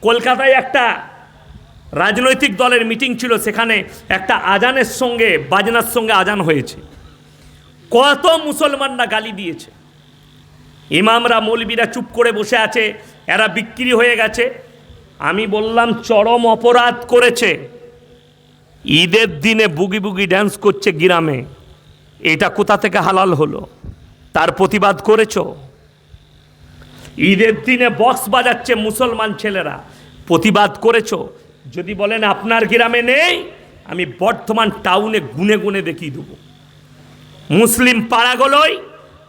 কলকাতায় একটা রাজনৈতিক দলের মিটিং ছিল, সেখানে একটা আজানের সঙ্গে, বাজনার সঙ্গে আজান হয়েছে। কত মুসলমানরা গালি দিয়েছে। ইমামরা, মৌলবীরা চুপ করে বসে আছে, এরা বিক্রি হয়ে গেছে। আমি বললাম, চরম অপরাধ করেছে। ঈদের দিনে বুগি বুগি ড্যান্স করছে গ্রামে। এটা কোথা থেকে হালাল হলো? তার প্রতিবাদ করেছ? ঈদের দিনে বক্স বাজাচ্ছে মুসলমান ছেলেরা। প্রতিবাদ করেছ? যদি বলেন আপনার গ্রামে নেই, আমি বর্ধমান টাউনে গুনে গুনে দেখিয়ে দেবো। মুসলিম পাড়াগুলোই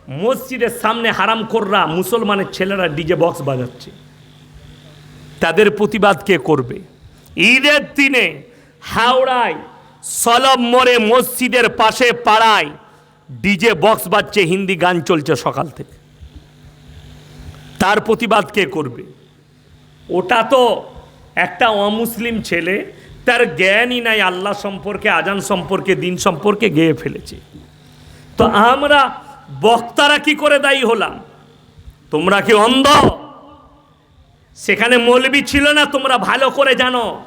মসজিদের সামনে হারাম কররা মুসলমানের ছেলেরা ডিজে বক্স বাজাচ্ছে। তাদের প্রতিবাদ কে করবে? ঈদের দিনে হাওড়ায় সলব মোড়ে মসজিদের পাশে পাড়ায় ডিজে বক্স বাজছে, হিন্দি গান চলছে সকাল থেকে। তার প্রতিবাদ কে করবে? ওটা তো একটা অমুসলিম ছেলে, তার জ্ঞানই নাই আল্লাহ সম্পর্কে, আজান সম্পর্কে, দিন সম্পর্কে গেয়ে ফেলেছে। তো আমরা বক্তারা কি করে দায়ী হলাম? তোমরা কি অন্ধ? সেখানে মৌলবি ছিল না, তোমরা ভালো করে জানো।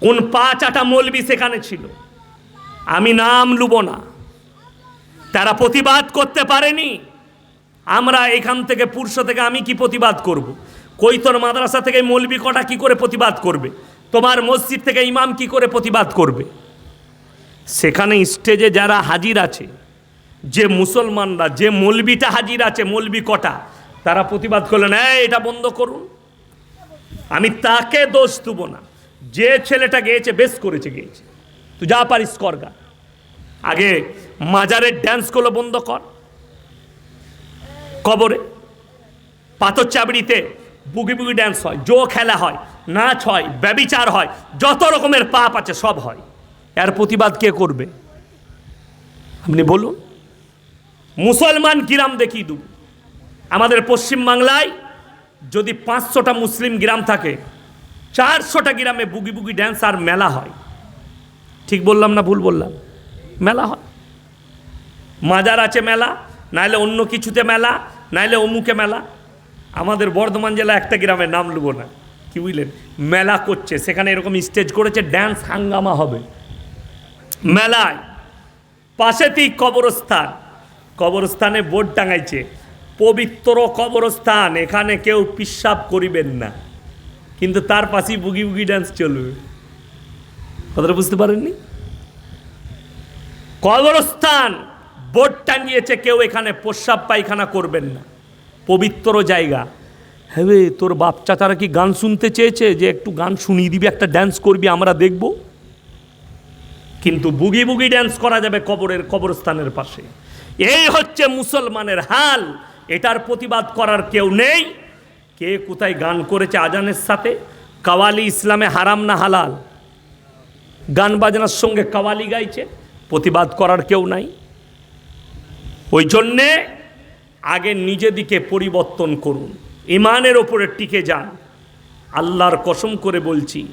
কোন পাঁচ আটা মৌলবি সেখানে ছিল। আমি নাম লুব না। তারা প্রতিবাদ করতে পারেনি। আমরা এখান থেকে পুরুষ থেকে আমি কি প্রতিবাদ করব। কৈতর মাদ্রাসা থেকে মৌলবি কটা কি করে প্রতিবাদ করবে? তোমার মসজিদ থেকে ইমাম কি করে প্রতিবাদ করবে? সেখানে স্টেজে যারা হাজির আছে, যে মুসলমানরা, যে মৌলবিটা হাজির আছে, মৌলবি কটা, তারা প্রতিবাদ করলেন, এই, এটা বন্ধ করুন। আমি তাকে দোষ দেবো না। যে ছেলেটা গেয়েছে, বেশ করেছে গিয়েছে। তুই যা পারিস কর গা। আগে মাজারের ড্যান্সগুলো বন্ধ কর। কবরে, পাথর চাবড়িতে বুগি বুগি ড্যান্স হয়, জো খেলা হয়, নাচ হয়, ব্যবিচার হয়, যত রকমের পাপ আছে সব হয়। এর প্রতিবাদ কে করবে? আপনি বলুন। মুসলমান গ্রাম দেখিয়ে দেব আমাদের পশ্চিমবাংলায় যদি পাঁচশোটা মুসলিম গ্রাম থাকে, চারশোটা গ্রামে বুগি বুগি ড্যান্স আর মেলা হয়। ঠিক বললাম না ভুল বললাম? মেলা হয়। মাজার আছে মেলা নাইলে অন্য কিছুতে মেলা, নাইলে অমুকে মেলা। আমাদের বর্ধমান জেলা একটা গ্রামের নাম নেব না। কি বুঝলেন? মেলা করছে। সেখানে এরকম স্টেজ করেছে ড্যান্স হাঙ্গামা হবে। মেলায় পাশেতেই কবরস্থান। কবরস্থানে বোর্ড টাঙাইছে, পবিত্র কবরস্থান, এখানে কেউ পিসাব করিবেন না। কিন্তু তার পাশেই বুগি বুগি ড্যান্স চলবে। কথাটা বুঝতে পারেননি? কবরস্থান! বোর্ড টাঙিয়েছে কেউ এখানে প্রস্রাব পায়খানা করবেন না। পবিত্র জায়গা। হ্যাঁ তোর বাপ চাচারা কি গান শুনতে চেয়েছে যে একটু গান শুনিয়ে দিবি, একটা ড্যান্স করবি, আমরা দেখব? কিন্তু বুগি বুগি ড্যান্স করা যাবে কবরের, কবরস্থানের পাশে। এই হচ্ছে মুসলমানের হাল। এটার প্রতিবাদ করার কেউ নেই। কে কোথায় গান করেছে আজানের সাথে? কাওয়ালি ইসলামে হারাম না হালাল? গান বাজনার সঙ্গে কাওয়ালি গাইছে, প্রতিবাদ করার কেউ নাই। ওই জন্যে আগে নিজেদিকে পরিবর্তন করুন। ইমানের ওপরে টিকে যান। আল্লাহর কসম করে বলছি,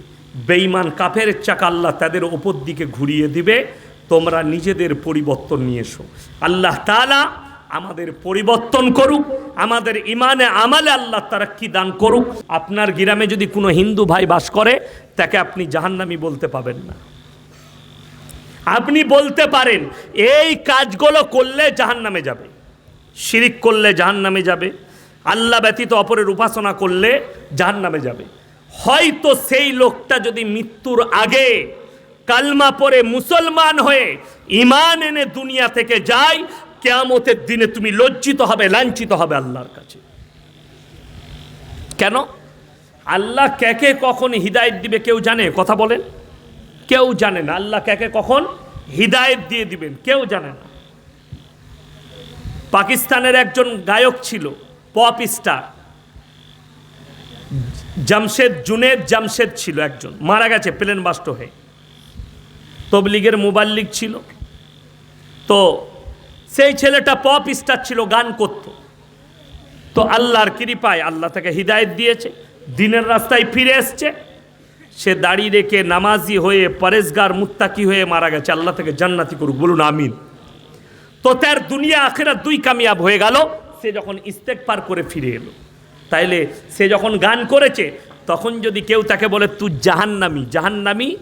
বেঈমান কাফের চাকা আল্লাহ তাদের ওপর দিকে ঘুরিয়ে দিবে। তোমরা নিজেদের পরিবর্তন নিয়ে এসো। আল্লাহ তালা আমাদের পরিবর্তন করুক, আমাদের ইমানে আমালে আল্লাহ তারা কি দান করুক। আপনার গ্রামে যদি কোনো হিন্দু ভাই বাস করে, তাকে আপনি জাহান্নামি বলতে পাবেন না। আপনি বলতে পারেন, এই কাজগুলো করলে জাহান নামে যাবে। শিরিক করলে জাহান নামে যাবে। আল্লাহ ব্যতীত অপরের উপাসনা করলে জাহান নামে যাবে। হয়তো সেই লোকটা যদি মৃত্যুর আগে কালমা পরে মুসলমান হয়ে ইমান এনে দুনিয়া থেকে যায়, কেয়ামতের দিনে তুমি লজ্জিত হবে, লাঞ্ছিত হবে আল্লাহর কাছে। কেন? আল্লাহ ক্যাকে কখন হিদায়ত দিবে কেউ জানে? কথা বলেন। কেউ জানে না। আল্লাহ কাকে কখন হৃদায়ত দিয়ে দিবেন। কেউ জানে না। পাকিস্তানের একজন গায়ক ছিল, পপ স্টার। জামশেদ, জুনেদ জামশেদ ছিল একজন। মারা গেছে প্লেন বাস্ট হয়ে। তবলিগের মোবাল্লিক ছিল। তো সেই ছেলেটা পপ স্টার ছিল, গান করত। তো আল্লাহর কৃপায় আল্লাহ তাকে হৃদায়ত দিয়েছে। দিনের রাস্তায় ফিরে এসছে। সে দাড়ি রেখে নামাজি হয়ে পরেশগার মুত্তাকি হয়ে মারা গেছে। আল্লাহ থেকে জান্নাতি করুক, বলুন আমিন। তো তার দুনিয়া আখেরা দুই কামিয়াব হয়ে গেল। সে যখন ইস্তেক পার করে ফিরে এলো। তাইলে সে যখন গান করেছে, তখন যদি কেউ তাকে বলে তুই জাহান্নামি জাহান্নামি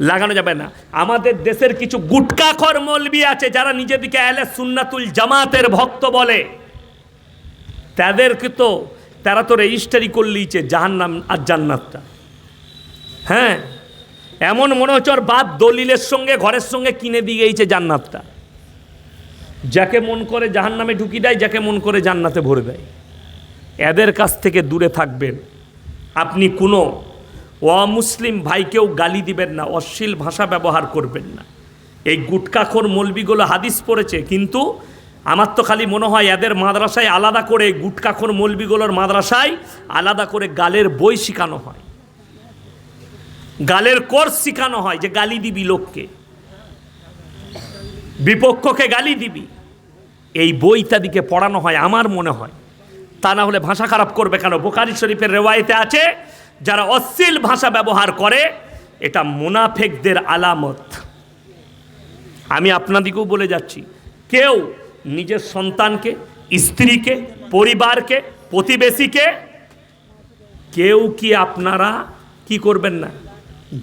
লাগানো যাবে না। আমাদের দেশের কিছু গুটকাখর মলবি আছে, যারা নিজেদিকে এলে সুন্নাতুল জামাতের ভক্ত বলে। তাদেরকে তো, তারা তো রেজিস্টারি করে লিয়েছে জাহান্নাম আর জান্নাতটা। হ্যাঁ এমন মনে হচ্ছে ওর বাপ দলিলের সঙ্গে, ঘরের সঙ্গে কিনে দিয়ে গেছে জান্নাতটা। যাকে মন করে জাহান্নামে ঢুকি দেয়, যাকে মন করে জান্নাতে ভরে দেয়। এদের কাছ থেকে দূরে থাকবেন। আপনি কোনো অমুসলিম ভাইকেও গালি দিবেন না, অশ্লীল ভাষা ব্যবহার করবেন না। এই গুটকাখোর মলবিগুলো হাদিস পড়েছে, কিন্তু আমার তো খালি মনে হয় এদের মাদ্রাসায় আলাদা করে গুটকাখোর মলবিগুলোর মাদ্রাসায় আলাদা করে গালের বই শেখানো হয়। গালের কোর্স শেখানো হয় যে গালি দিবি লোককে। বিপক্ষকে গালি দিবি। এই বই তাদিকে পড়ানো হয় আমার মনে হয়। তা না হলে ভাষা খারাপ করবে কেন? বোকারি শরীফের রেওয়ায়েতে আছে, যারা অশ্লীল ভাষা ব্যবহার করে, এটা মুনাফেকদের আলামত। আমি আপনাদিকেও বলে যাচ্ছি, কেউ নিজের সন্তানকে, স্ত্রীকে, পরিবারকে, প্রতিবেশীকে, কেউ কি আপনারা কি করবেন না?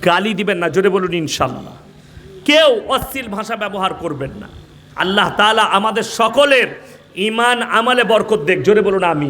গালি দিবেন না, জোরে বলুন ইনশাল্লাহ কেউ অশ্লীল ভাষা ব্যবহার করবেন না। আল্লাহ তালা আমাদের সকলের ইমান আমলে বরকত দেখ জোরে বলুন আমি